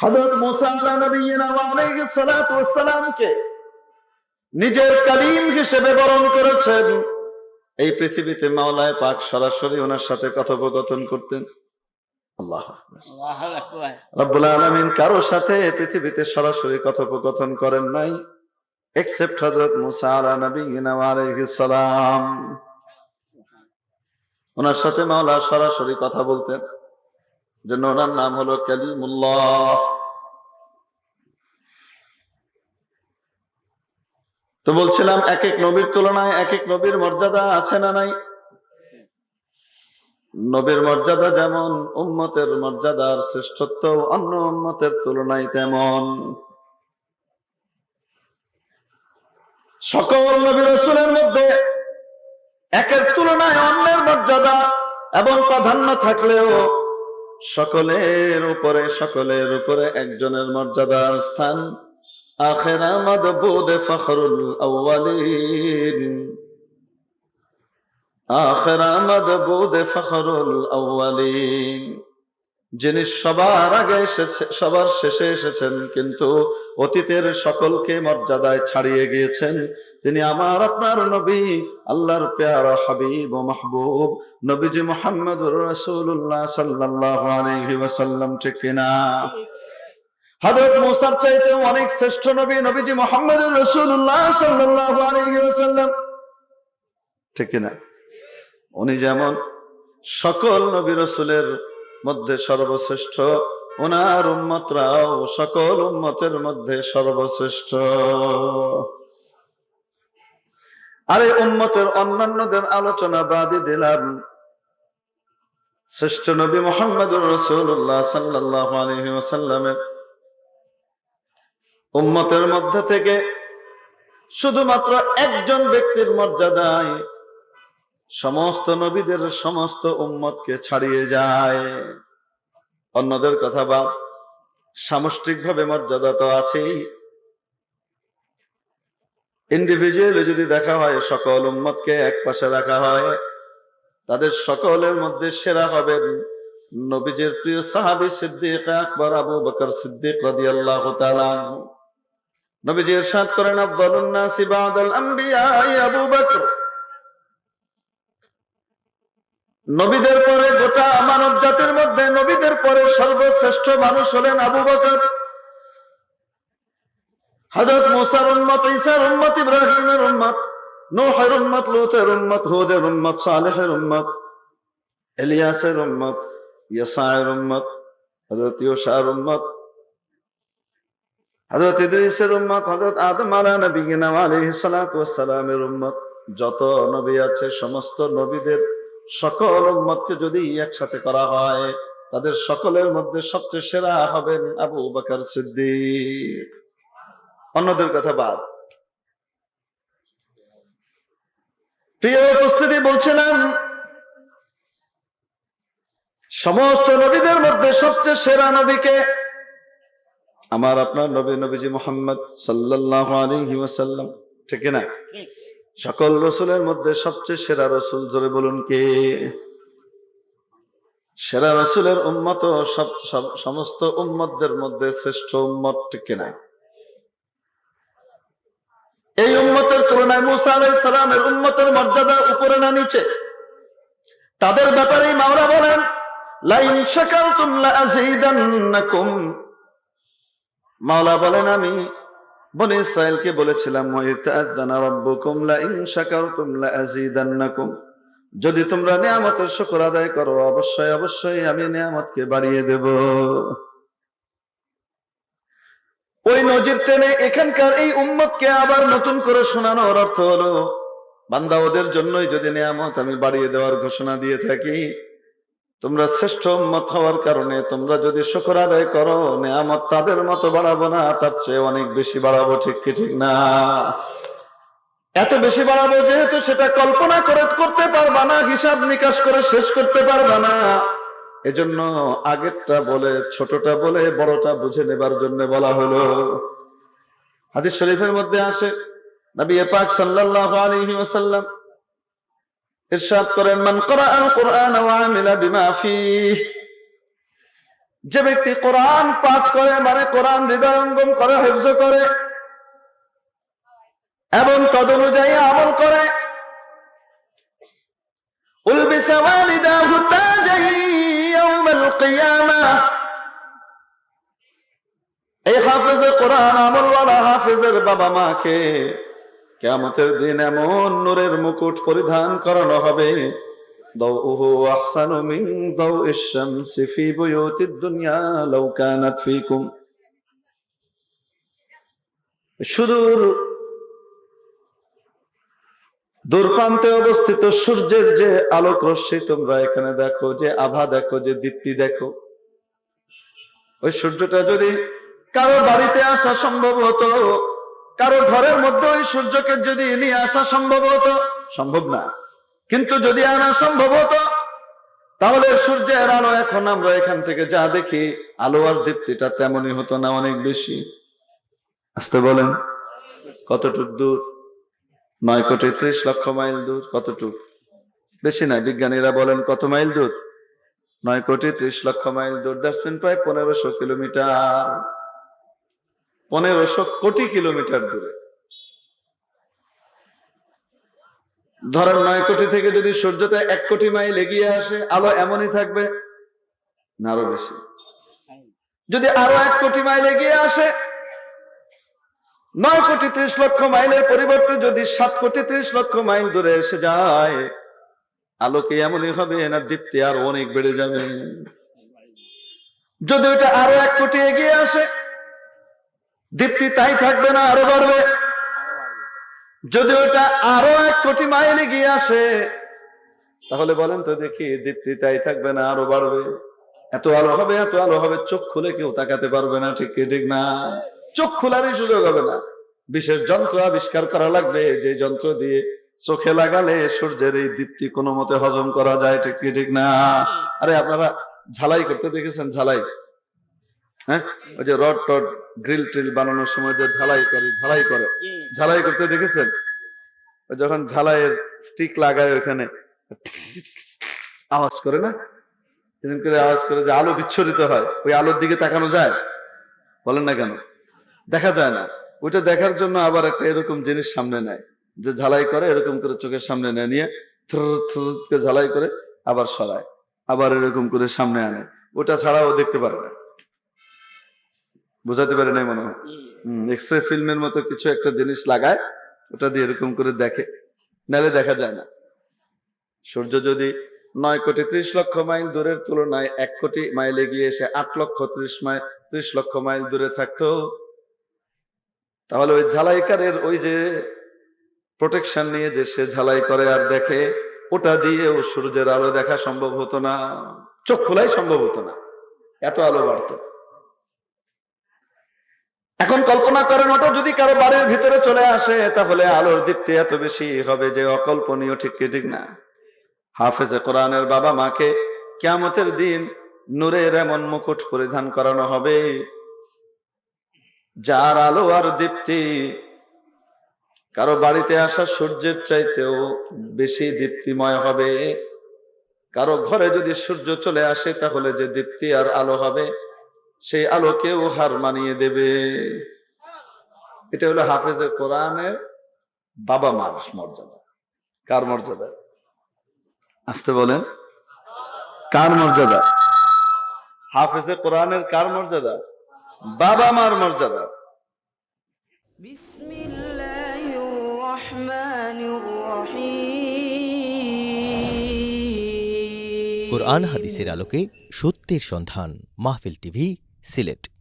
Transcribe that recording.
হযরত মুসা আলা সালাতু নিজের কালিম হিসেবে বরণ করেছেন। এই পৃথিবীতে মাওলায় পাক সরাসরি ওনার সাথে কথোপকথন করতেন। আল্লাহ আকবার। রব্বুল আলামিন কারও সাথে পৃথিবীতে সরাসরি কথোপকথন করেন নাই এক্সেপ্ট হযরত মুসা আলা সালাম। ওনার সাথে মাওলা সরাসরি কথা বলতেন। জন্য ওনার নাম হলো কালিমুল্লাহ। তো বলছিলাম এক এক নবীর তুলনায় এক এক নবীর মর্যাদা আছে না নাই? নবীর মর্যাদা যেমন উম্মতের মর্যাদার শ্রেষ্ঠত্ব অন্য উম্মতের তুলনায় তেমন। সকল নবী রসুলের মধ্যে একের তুলনায় অন্যের মর্যাদা এবং প্রাধান্য থাকলেও সকলের উপরে সকলের উপরে একজনের মর্যাদার স্থান। আখেরা মাদবুদে ফখরুল আউ্বালিন আখেরা মাদবুদে ফখরুল আউয়ালিন। যিনি সবার আগে এসেছে, সবার শেষে এসেছেন, কিন্তু অতীতের সকলকে মর্যাদায় ছাড়িয়ে গিয়েছেন। তিনি আমার, আপনার নবী, আল্লাহর পেয়ারা হাবিব ও মাহবুব, নবীজি মোহাম্মদুর রাসূলুল্লাহ সাল্লাল্লাহু আলাইহি ঠিক কিনা? হযরত মুসার চাইতে অনেক শ্রেষ্ঠ নবী, নবীজি মোহাম্মদুর রাসূলুল্লাহ সাল্লাল্লাহু আলাইহি ঠিক কিনা? উনি যেমন সকল নবী রসুলের মধ্যে সর্বশ্রেষ্ঠ। ওনার উম্মতরাও সকল উম্মতের মধ্যে সর্বশ্রেষ্ঠ। আরে উম্মতের অন্যান্যদের আলোচনা বাদে দিলাম। শ্রেষ্ঠ নবী মোহাম্মদুর রসুল্লাহ সাল্লাহ উম্মতের মধ্যে থেকে শুধুমাত্র একজন ব্যক্তির মর্যাদায় সমস্ত নবীদের সমস্ত উম্মতকে ছাড়িয়ে যায়। অন্যদের কথা বা সামষ্টিকভাবে মর্যাদা তো আছেই। ইন্ডিভিজুয়ালি যদি দেখা হয়, সকল উম্মতকে এক পাশে রাখা হয়, তাদের সকলের মধ্যে সেরা হবেন নবীজের প্রিয় সাহাবী সিদ্দিক আকবর, আবু বকর সিদ্দিক তাআলা আনহু। নবীজি ইরশাদ করেন, আফদালুন নাসি বাদাল আম্বিয়া আবু বকর। নবীদের পরে গোটা মানব জাতির মধ্যে নবীদের পরে সর্বশ্রেষ্ঠ মানুষ হলেন আবু বকর। হযরত মুসার উম্মত, ঈসার উম্মত, ইব্রাহিমের উম্মত, নূহের উম্মত, লূতের উম্মত, হুদের উম্মত, সালেহের উম্মত এলিয়াসের উম্মত, ইয়াসায়ের উম্মত, হযরত ইউসার উম্মত, হযরত ইদ্রিসের উম্মত, হযরত আদম আলা নবিয়িনা আলাইহিস সালাতু ওয়াস সালামের উম্মত। যত নবী আছে, সমস্ত নবীদের সকল উম্মতকে যদি একসাথে করা হয়, তাদের সকলের মধ্যে সবচেয়ে সেরা হবেন আবু বকর সিদ্দিক। অন্যদের কথা বাদ। প্রিয় উপস্থিতি বলছিলাম, সমস্ত নবীদের মধ্যে সবচেয়ে সেরা নবীকে আমার আপনার নবী নবীজি মোহাম্মদ সাল্লাল্লাহু আলাইহি ওয়াসাল্লাম, ঠিক না? সকল রসুলের মধ্যে সবচেয়ে সেরা রসুল, জোরে বলুন কে? সেরা রসুলের উম্মত সব সমস্ত উম্মতদের মধ্যে শ্রেষ্ঠ উম্মত কিনা এই উম্মতের তুলনায় মুসা আলাই সালামের উম্মতের মর্যাদা উপরে না নিচে। তাদের ব্যাপারে মাওলা বলেন, লাইন শাকারতুম লাআযীদান্নাকুম মাওলা বলেন, আমি বনে ইসরায়েলকে বলেছিলাম যদি তোমরা নিয়ামতের শুকর আদায় করো, অবশ্যই অবশ্যই আমি নিয়ামতকে বাড়িয়ে দেব। ওই নজির টেনে এখানকার এই উম্মতকে আবার নতুন করে শোনানোর অর্থ হলো, বান্দা ওদের জন্যই যদি নিয়ামত আমি বাড়িয়ে দেওয়ার ঘোষণা দিয়ে থাকি তোমরা শ্রেষ্ঠ উম্মত হওয়ার কারণে তোমরা যদি শুকর আদায় করো, নিয়ামত তাদের মতো বাড়াবো না, তার চেয়ে অনেক বেশি বাড়াবো, ঠিক কি ঠিক না? এত বেশি বাড়াবো যেহেতু সেটা কল্পনা করে করতে পারবা না, হিসাব নিকাশ করে শেষ করতে পারবা না। এজন্য আগেরটা বলে, ছোটটা বলে, বড়টা বুঝে নেবার জন্য বলা হলো। হাদিস শরীফের মধ্যে আসে, নবী পাক সাল্লাল্লাহু আলাইহি ওয়াসাল্লাম ইরশাদ করেন, মান করা আল কোরআন ওয়া আমিলা বিমা ফিহ। যে ব্যক্তি কোরআন পাঠ করে মানে কোরআন হৃদয়ঙ্গম করে, হেফজ করে, এবং তদনুযায়ী আমল করে এই হাফেজে কোরআন আমলওয়ালা হাফেজের বাবা মাকে কেয়ামতের দিন এমন নূরের মুকুট পরিধান করানো হবে ضوءه أحسن من ضوء الشمس في بيوت الدنيا لو كانت فيكم সুদূর দূরপ্রান্তে অবস্থিত সূর্যের যে আলোক রশ্মি তোমরা এখানে দেখো যে আভা দেখো যে দীপ্তি দেখো ওই সূর্যটা যদি কারো বাড়িতে আসা সম্ভব হতো কারও ঘরের মধ্যে ওই সূর্যকে যদি নিয়ে আসা সম্ভব হতো, সম্ভব না। কিন্তু যদি আনা সম্ভব হতো, তাহলে সূর্যের আলো এখন আমরা এখান থেকে যা দেখি, আলো আর দীপ্তিটা তেমনই হতো না, অনেক বেশি। আসতে বলেন, কতটুক দূর? নয় কোটি ত্রিশ লক্ষ মাইল দূর, কতটুক? বেশি না, বিজ্ঞানীরা বলেন কত মাইল দূর? নয় কোটি ত্রিশ লক্ষ মাইল দূর দ্যাটস প্রায় পনেরোশো কিলোমিটার। পনেরোশো কোটি কিলোমিটার দূরে। ধরেন নয় কোটি থেকে যদি সূর্যতে এক কোটি মাইল এগিয়ে আসে, আলো এমনই থাকবে না আরও বেশি। যদি আরও এক কোটি মাইল এগিয়ে আসে, নয় কোটি ত্রিশ লক্ষ মাইলের পরিবর্তে যদি সাত কোটি ত্রিশ লক্ষ মাইল দূরে এসে যায় আলোকে এমনই হবে না দীপ্তি আর অনেক বেড়ে যাবে? যদি ওটা আরও এক কোটি এগিয়ে আসে দীপ্তি তাই থাকবে না, আরও বাড়বে। যদি ওটা আরও এক কোটি মাইল এগিয়ে আসে, তাহলে বলেন তো দেখি, দীপ্তি তাই থাকবে না, আরও বাড়বে। এত আলো হবে, এত আলো হবে, চোখ খুলে কেউ তাকাতে পারবে না, ঠিক ঠিক না? চোখ খোলারই সুযোগ হবে না। বিশেষ যন্ত্র আবিষ্কার করা লাগবে, যে যন্ত্র দিয়ে চোখে লাগালে সূর্যের এই দীপ্তি কোনো মতে হজম করা যায়, ঠিক ঠিক না? আরে আপনারা ঝালাই করতে দেখেছেন, ঝালাই? হ্যাঁ? ওই যে রড টড গ্রিল ট্রিল বানানোর সময় যে ঝালাই করে ঝালাই করে। ঝালাই করতে দেখেছেন? যখন ঝালাইয়ের স্টিক লাগায় ওখানে আওয়াজ করে না? এরকম করে আওয়াজ করে যে আলো বিচ্ছরিত হয়, ওই আলোর দিকে তাকানো যায়? বলেন না কেন? দেখা যায় না। ওইটা দেখার জন্য আবার একটা এরকম জিনিস সামনে নেয়, যে ঝালাই করে, এরকম করে চোখের সামনে নেয়, নিয়ে করে ঝালাই করে আবার সরায়, আবার এরকম করে সামনে আনে। ওটা ছাড়াও দেখতে পারে না। বোঝাতে পারে নাই মনে হয়। এক্স রে ফিল্মের মতো কিছু একটা জিনিস লাগায় ওটা দিয়ে এরকম করে দেখে। নাহলে দেখা যায় না। সূর্য যদি নয় কোটি ত্রিশ লক্ষ মাইল দূরের তুলনায় এক কোটি মাইল এগিয়ে এসে আট লক্ষ ত্রিশ মাইল ত্রিশ লক্ষ মাইল দূরে থাকতো তাহলে ওই ঝালাইকারের ওই যে প্রোটেকশন নিয়ে যে সে ঝালাই করে আর দেখে ওটা দিয়েও সূর্যের আলো দেখা সম্ভব হতো না চোখ খোলাই সম্ভব হতো না। এত আলো বাড়তো। এখন কল্পনা করেন, ওটা যদি কারও বাড়ির ভিতরে চলে আসে, তাহলে আলোর দীপ্তি এত বেশি হবে যে অকল্পনীয়, ঠিক কি, ঠিক না? হাফেজে কোরআনের বাবা মাকে কেয়ামতের দিন নূরের এমন মুকুট পরিধান করানো হবে, যার আলো আর দীপ্তি কারও বাড়িতে আসা সূর্যের চাইতেও বেশি দীপ্তিময় হবে। কারও ঘরে যদি সূর্য চলে আসে, তাহলে যে দীপ্তি আর আলো হবে সেই আলোকেও হার মানিয়ে দেবে। এটা হলো হাফেজে কোরআনের বাবা মার মর্যাদা। কার মর্যাদা? আসতে বলেন। কার মর্যাদা? হাফেজে কোরআনের কার মর্যাদা? বাবা মার মর্যাদা। কোরআন হাদিসের আলোকে সত্যের সন্ধান মাহফিল টিভি সিলেট।